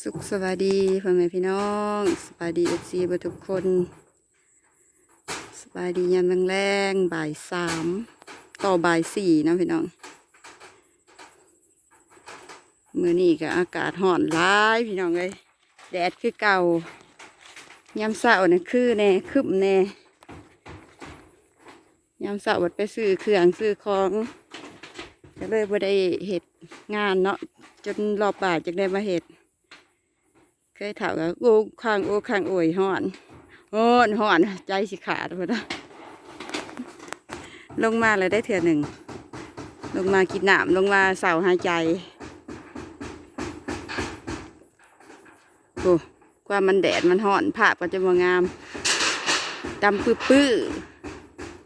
สุขสวัสดีพ่อแม่พี่น้องสวัสดีเอฟซีทุกคนสวัสดียามแรงๆบ่ายสามต่อบ่ายสี่นะพี่น้องมื้อนี้ก็อากาศห่อนร้ายพี่น้องเลยแดดคือเก่ายามเสาร์เนี่ยคือแน่คึบแน่ยามเสาร์วัดไปซื้อเครื่องซื้อของก็เลยบ่ได้เห็ดงานเนาะจนรอบบ่ายจึงได้มาเห็ด เคยถามว่าโอ้ข้างโอ้ข้างโอยห่อนโอ้นห่อนใจสิขาดพอดะลงมาเลยได้เถื่อหนึ่ง ลงมากินหน้ำลงมาเสาหายใจโอ้ความมันแดดมันห่อนภาพก็จะมางามดำปื้อปื้อ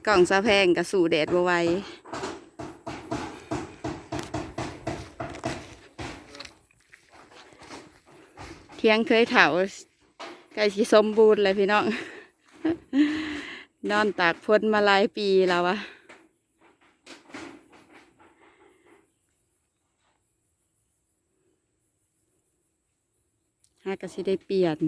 กล่องสะแพงกับสู่แดดบวไหว เที่ยงเคยเถาไก่สีสมบูรณ์เลยพี่น้อง นอนตากพ้นมาหลายปีแล้วอะหากะสิได้เปลี่ยน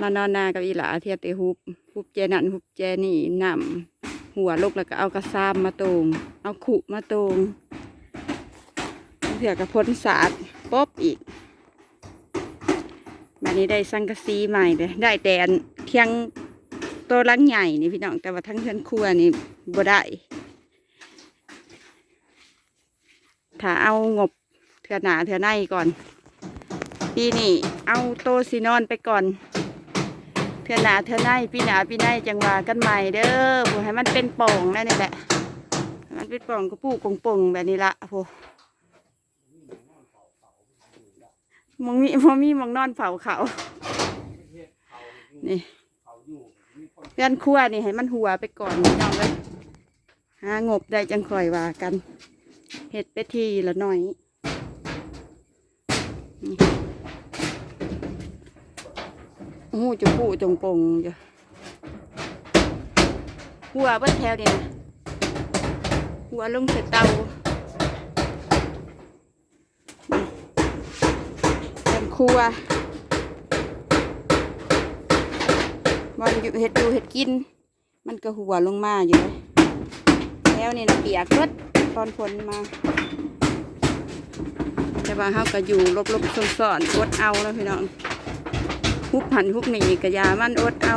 มานอนนากับอีหลาเทียบเตฮุบฮุบเจนันฮุบเจนี่นำหัวลูกแล้วก็เอากระซามมาตรง เอาขุมาตรงเถื่อกับพ้นศาส ป๊บอีกบันนี้ได้สังกะสีใหม่เลยได้แต่อันเทียงโตวหลังใหญ่นี่พี่น้องแต่ว่าทั้งเทือนครัวนี่บ่ได้ ถ้าเอางบเถื่อหนาเถื่อในก่อนปีนี้เอาโตซีนอนไปก่อนเถื่อหนาเถื่อในปีหนาปีในจังหวะกันใหม่เด้อผู้ให้มันเป็นป่องนั่นนี่แหละมันเป็นป่องก็ปูกงป่งแบบนี้ละโอ้ มองมีมองมีมองนอนเผาเขา นี่เพื่อนครัวนี่ให้มันหัวไปก่อนน้องเลยหางบได้จังคอยว่ากัน เห็ดไปทีละหน่อยนี่โอ้จะปูจงปงจ้ะหัวเบิ้แถวนี่นะหัวลงใส่เตานี่เต็ม ครัวมันอยู่เห็ดอยู่เห็ดกิน มันก็หัวลงมาอยู่เลยแล้วนี่นะเปียกเบิดตอนฝนมา แต่ว่าเขาก็อยู่ลบๆซ่อนๆอดเอาแล้วพี่น้องฮุบหันฮุบหนีกระยามันอดเอา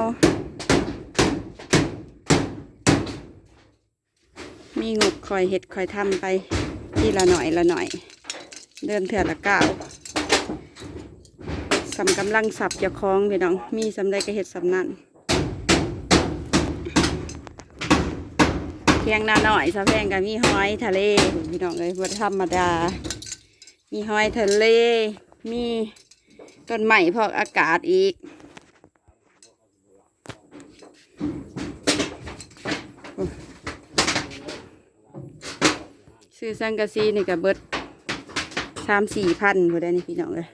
มีงบคอยเห็ดคอยทำไปทีละหน่อยละหน่อย เดินเถื่อละก้าวำกำลังสับเจะคล้องพี่น้อง มีสำใดก็เห็ดสำนั้นเพียงหนาหน่อยสะแพงกับมีหอยทะเลพี่น้องเลยบ่ธรรมดา มีหอยทะเล มีต้นไม้พอกอากาศอีกซื้อสังกะสีนี่กับเบิดสามสี่พันพอได้นี่พี่น้องเลย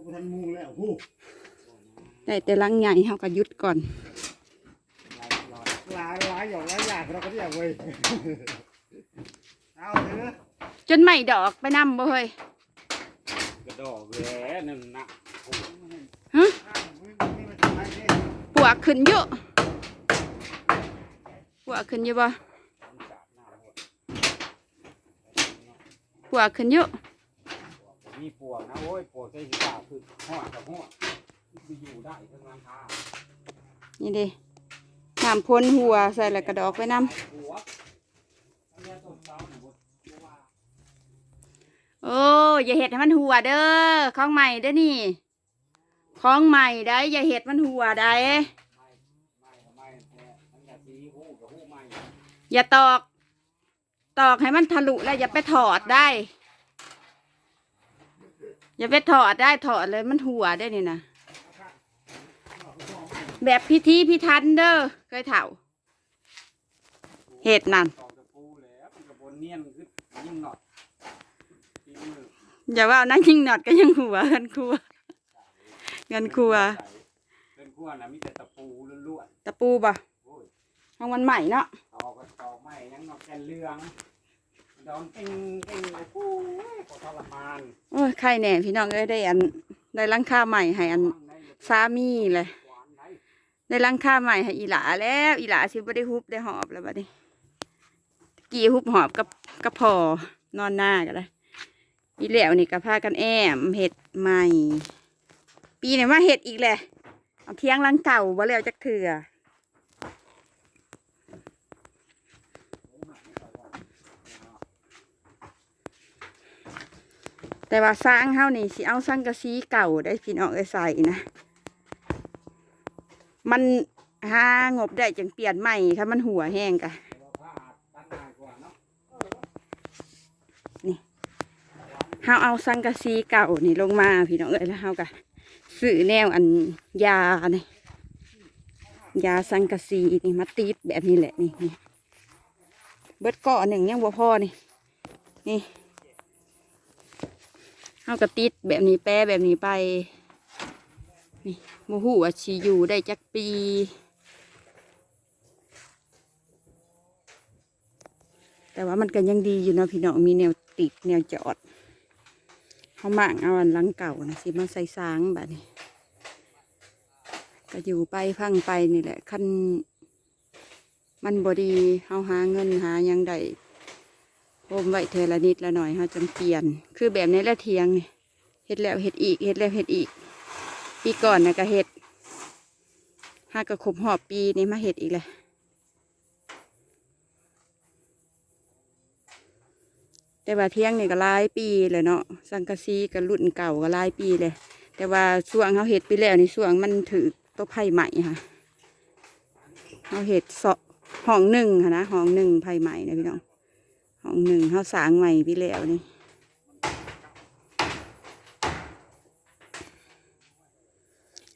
โอ้ทันมุงแล้วฮู้ได้แต่ลังใหญ่เขาก็หยุดก่อน หลายหลายอย่างหลายอย่างเราก็เรียกเว้ยเอาเถอะจนไม่ดอกไปนำบ่เฮ้ยกระดอกแหวนนั่นนะโอ้ฮะอ้าวมึงนี่มันทำไมเนี่ยปวกขึ้นเยอะปวกขึ้นเยอะบ่ปวกขึ้นเยอะ มีปวกนะโอ้ยปวกใจสีฟ้าคือหอดกับหอดไปอยู่ได้ทั้งราคานี่ดิน้ำพ่นหัวใส่แล้วกระดอกไปนำหัวอันนี้ต้นเสาเนี่ยบดว่าโอ้อย่าเห็ดให้มันหัวเด้อของใหม่เด้อนี่ ของใหม่ได้อย่าเห็ดมันหัวได้ ไม่ไม่ทำไมเนี่ยมันอยากสีหูกับหูไม่อย่าตอก ตอกให้มันทะลุแล้วอย่าไปถอดได้ อย่าไปถอดได้ถอดเลยมันหัวได้นี่นะแบบพิธีพิธันเด้อเคยเถ่าเห็ดนั่นตอกตะปูแล้วมันกระบนเนียนคือยิ่งหนอดฝีมืออย่าว่านั่งยิงหนอดก็ยังหัวเงินครัวเงินครัวเป็นขั้วนะมีแต่ตะปูล้วนตะปูบ่ๆโอ้ยของมันใหม่เนาะตอกก็ตอกไม่ยังนอกแกนเรืองดอนเต็งเต็งโอ้ยขอทรมาน โอ้ยใครแน่พี่น้องเอ้ยได้อันได้ลังคาใหม่ให้อันสามีเลยได้ลังคาใหม่ให้อีหลาแล้วอีหลาสิบ่ได้ฮุบได้หอบแล้วบัดนี้กี่ฮุบหอบกับกับพอนอนหน้าก็ได้อีเหลวนี่ก็พากันแอมเห็ดใหม่ ปีนี้มาเห็ดอีกแหละเอาเที่ยงลังเก่าบ่แล้วจักเถื่อ แต่ว่าสร้างเฮานี่สิเอาสังกะสีเก่าได้พี่น้องเอ้ยใส่นะ มันหางบได้จังเปลี่ยนใหม่ถ้ามันหัวแห้งกะแต่ว่ห้าวเนาเฮาเอาสังกะสีเก่านี่ลงมาพี่น้องเอ้ยแล้วเฮากะซื้อแนวอันยานี่ยาสังกะสีนี่มาติดแบบนี้แหละนี่นี่เบิดเก้อหนึ่งยังบ่พอนี่นี่ เฮากระติดแบบนี้แปะแบบนี้ไป นี่โมหูว่าชีอยู่ได้จักปีแต่ว่ามันก็ยังดีอยู่เนาะพี่น้องมีแนวติดแนวจอดเขามางเอาอันหลังเก่านะสิมาใส่สางแบบนี้ ก็อยู่ไปพังไปนี่แหละคันมันบดีเขาหาเงินหายังได้ โฮมไว้เทอละนิดละหน่อยเขาจำเปลี่ยน คือแบบนี้ละเทียงนี่เฮ็ดแล้วเฮ็ดอีกเฮ็ดแล้วเฮ็ดอีก ปีก่อนนะก็เฮ็ดห้าก็ครบหอบปีนี่มาเฮ็ดอีกเลยแต่ว่าเที่ยงนี่ก็หลายปีเลยเนาะสังกะสีก็รุ่นเก่าก็หลายปีเลย แต่ว่าช่วงเขาเห็ดไปแล้วนี่ช่วงมันถือตัวไผ่ใหม่ค่ะเขาเห็ดเสาะห้องหนึ่งค่ะนะห้องหนึ่งไผ่ใหม่นะพี่น้อง ห้องหนึ่งเขาสางใหม่ไปแล้วนี่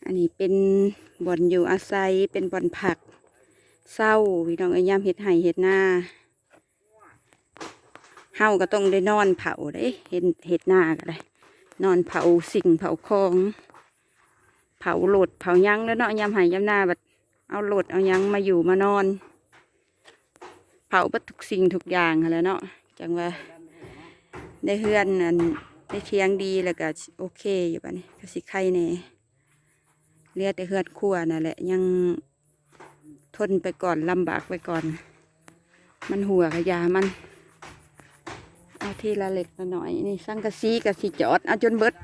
อันนี้เป็นบ่อนอยู่อาศัยเป็นบ่อนผักเศร้าพี่น้องเอ้ยยามเห็ดไห่เห็ดหน้าเฮาก็ต้องได้นอนเผาได้เห็นเห็ดหน้าก็ได้ นอนเผาสิ่งเผาของ เผาโหลดเผายังแล้วเนาะยำหายยำหน้าแบบเอาโหลดเอายังมาอยู่มานอนาบัดทุกสิ่งทุกอย่างหั้นแหล้วเนาะจังว่าได้เฮือนอันได้เทียงดีแล้วก็โอเคอยู่ปะนี่ก็สิไข่แหน่เหลือแต่เฮือนครัวนั่นแหละยังทนไปก่อนลำบากไปก่อน มันหัวกระยามัน เอาทีละเล็กละหน่อยนี่สังกะสีกับสีจอดเอาจนเบิด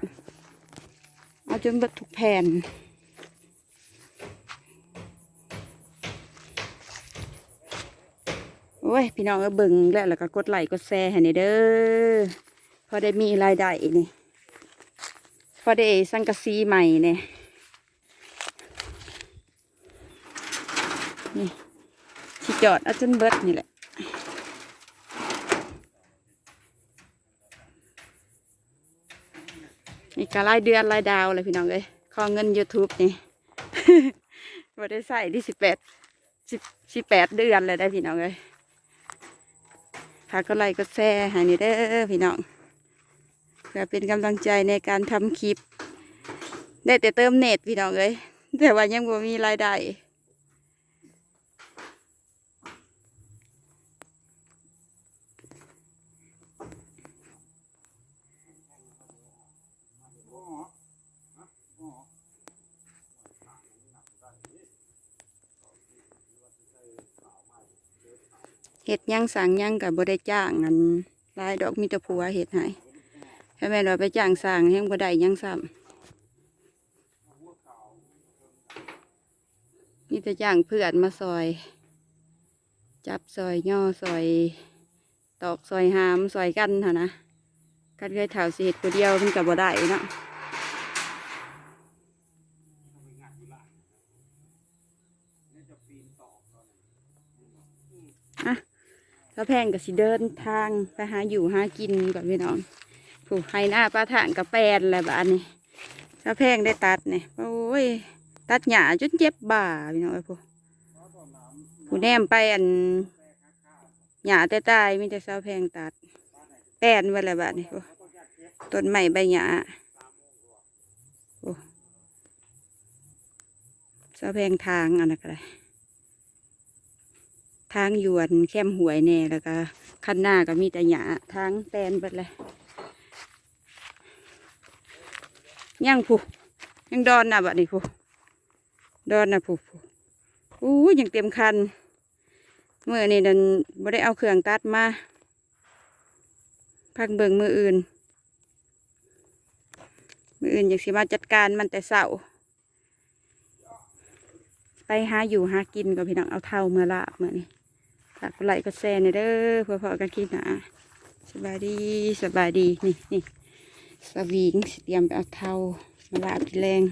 เอาจนเบิดทุกแผ่น อ้ย พี่น้องก็เบิ่งแล้วแล้วก็กดไลค์กดแชร์ให้นี่เด้อพอได้มีรายได้นี่พอได้สังกะสีใหม่เนี่ยนี่สีจอดอาจนเบิดนี่แหละนี่ก็รายเดือนรายดาวเลยพี่น้องเลยขอเงิน YouTube นี่บ่ได้ใส่ที่สิบแปดสิบสิบแปดเดือนเลยได้พี่น้องเลย ค่ะก็ไลค์ก็แชร์ให้นี่เด้อพี่น้องเพื่อเป็นกำลังใจในการทำคลิป ได้แต่เติมเน็ตพี่น้องเลยแต่ว่ายังบ่มีรายได้ เห็ดหยังสั่งหยังกับบ่ได้จ้างอันรายดอกมีต่ผัวเห็ดให้ถ้าแม่เราไปจ้างสั่งยังบ่ได้หยังซ้ำมีแต่จ้างเพื่อนมาซอย จับซอยย่อซอย ตอกซอยหามซอยกันค่ะนะกันเคยถ่าสิเห็ดผู้เดียวมันกับบ่ได้เนาะ ซาแพงก็สิเดินทางไปหาอยู่หากินก่อนพี่น้องผูกไฮหน้าปลาถางกับแปนอะไรแบบนี้ถ้าแพงได้ตัดเนี่ยโอ้ยตัดหญ้าจนเจ็บบ่าพี่น้องไอ้พวกผู้แนมไปอันหญ้าแต่ตายมีแต่สาแพงตัด แปนไว้อะไรแบบนี้ต้นไม้ใบหญ้าโอ้สาแพงทางอันนั้นก็ได้ ทางยวนแคมหวยแน่แล้วก็คันหน้าก็มีแต่หยาทางแตนเบิดเลยยังผูยังดอนน่ะบัดนี้ผูดอนน่ะผูผูอู้ยังเต็มคันเมื่อนี่ดันบ่ได้เอาเครื่องตัดมาพักเบิ่งมืออื่น มืออื่นอยากสิมาจัดการมันแต่เสาไปหาอยู่หากินกับพี่น้องเอาเท่าเมื่อละเมื่อนี้ ฝากกดไลค์กดแชร์ในเด้อเพื่อพอกันคิดหนาสบายดีสบายดีนี่นี่สวิงเตรียมไปเอาเทามาลาบแรง